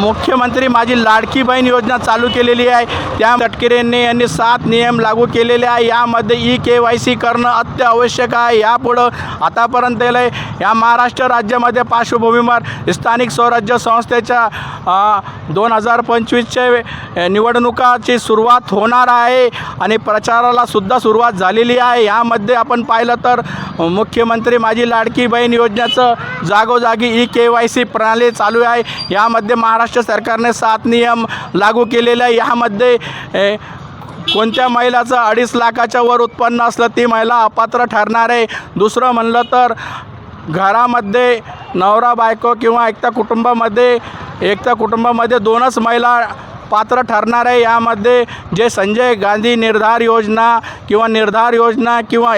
मुख्यमंत्री माझी लाडकी बहीण योजना चालू केलेली आहे. त्या तटकरेंनी यांनी सात नियम लागू केलेले आहे. यामध्ये ई के वाय सी करणं अत्यावश्यक आहे. यापुढं आतापर्यंत आहे या महाराष्ट्र राज्यामध्ये पार्श्वभूमीवर स्थानिक स्वराज्य संस्थेच्या दोन हजार पंचवीसच्या निवडणुकाची सुरुवात होणार आहे आणि प्रचाराला सुद्धा सुरुवात झालेली आहे. यामध्ये आपण पाहिलं तर मुख्यमंत्री माझी लाडकी बहीण योजनेचं जागोजागी ई के वाय सी प्रणाली चालू आहे. यामध्ये महाराष्ट्र सरकारने सात नियम लागू केलेले आहे. यामध्ये कोणत्या महिलाचं अडीच लाखाच्या वर उत्पन्न असलं ती महिला अपात्र ठरणार आहे. दुसरं म्हणलं तर घरामध्ये नवरा बायको किंवा एकता कुटुंबामध्ये एकता कुटुंबामध्ये दोनच महिला पात्र ठरणार आहे. यामध्ये जे संजय गांधी निर्धार योजना किंवा निर्धार योजना किंवा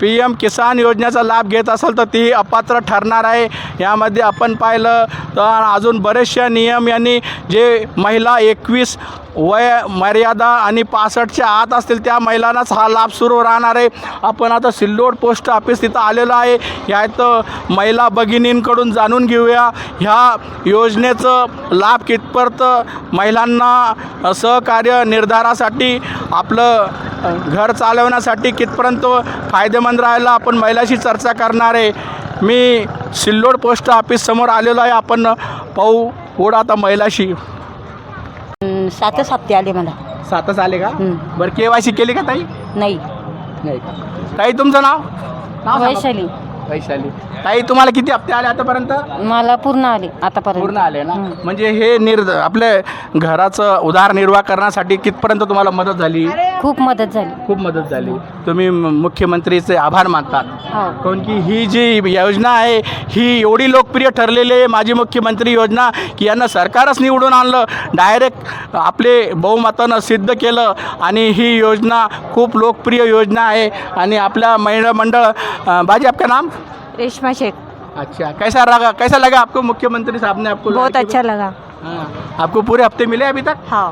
पी एम किसान योजनेचा लाभ घेत असाल तर ती अपात्र ठरणार आहे. यामध्ये आपण पाहिलं तर अजून बरेचशा नियम यांनी जे महिला एकवीस वय मर्यादा आणि पासष्टच्या आत असतील त्या महिलांनाच हा लाभ सुरू राहणार आहे. आपण आता सिल्लोड पोस्ट ऑफिस तिथं आलेलो आहे. यात महिला भगिनींकडून जाणून घेऊया. ह्या योजनेचं लाभ कितपर्यंत महिलांना सहकार्य निर्धारासाठी आपलं घर चालवण्यासाठी कितपर्यंत फायदेमंद राहायला आपण महिलाशी चर्चा करणार आहे. मी सिल्लोड पोस्ट ऑफिस समोर आलेलो आहे. आपण पाहू पुढं आता महिलाशी. सातच हप्ते आले मला. सातच आले का. बरं के वाय सी केली का ताई? नाही. नाही ताई तुमचं नाव? नाव सांगा. वैशाली. वैशाली. ताई तुम्हाला किती हप्ते आले आतापर्यंत? मला पूर्ण आले आतापर्यंत. पूर्ण आले ना. म्हणजे हे निर् आपल्या घराचं उदारनिर्वाह करण्यासाठी कितपर्यंत तुम्हाला मदत झाली? खूप मदत झाली. खूप मदत झाली. तुम्ही म- मुख्यमंत्रीचे आभार मानतात. हो. कारण की ही जी योजना आहे ही एवढी लोकप्रिय ठरलेली आहे माझी मुख्यमंत्री योजना की यांना सरकारच निवडून आणलं डायरेक्ट आपले बहुमतानं सिद्ध केलं आणि ही योजना खूप लोकप्रिय योजना आहे आणि आपल्या महिला मंडळ अं, बाजी आपका नाम? रेशमा शेख. अच्छा कैसा लगा कैसा लगा आपको मुख्यमंत्री साहब ने आपको बहुत अच्छा लगा. हाँ. आपको पूरे हफ्ते मिले अभी तक? हा.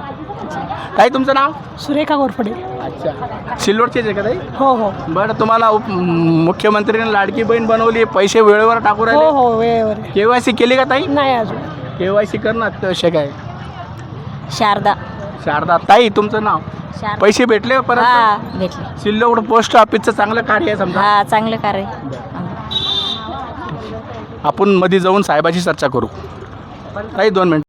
ताई तुमचं नाव? सुरेखा गोरफडे. अच्छा. सिल्लोडचेच आहे का ताई? हो हो. बरं तुम्हाला उप मुख्यमंत्रीने लाडकी बहीण बनवली पैसे वेळेवर टाकू राहिले? हो वेळेवर. के वाय सी केली का ताई? नाही अजून. के वाय सी करणं अत्यावश्यक आहे. शारदा. शारदा. ताई तुमचं नाव? शारदा. पैसे भेटले परत? हा भेटले. सिल्लोड पोस्ट ऑफिसचं चांगलं कार्य आहे समजा. हा चांगलं कार्य आपण मध्ये जाऊन साहेबाची चर्चा करू. ताई दोन मिनिट.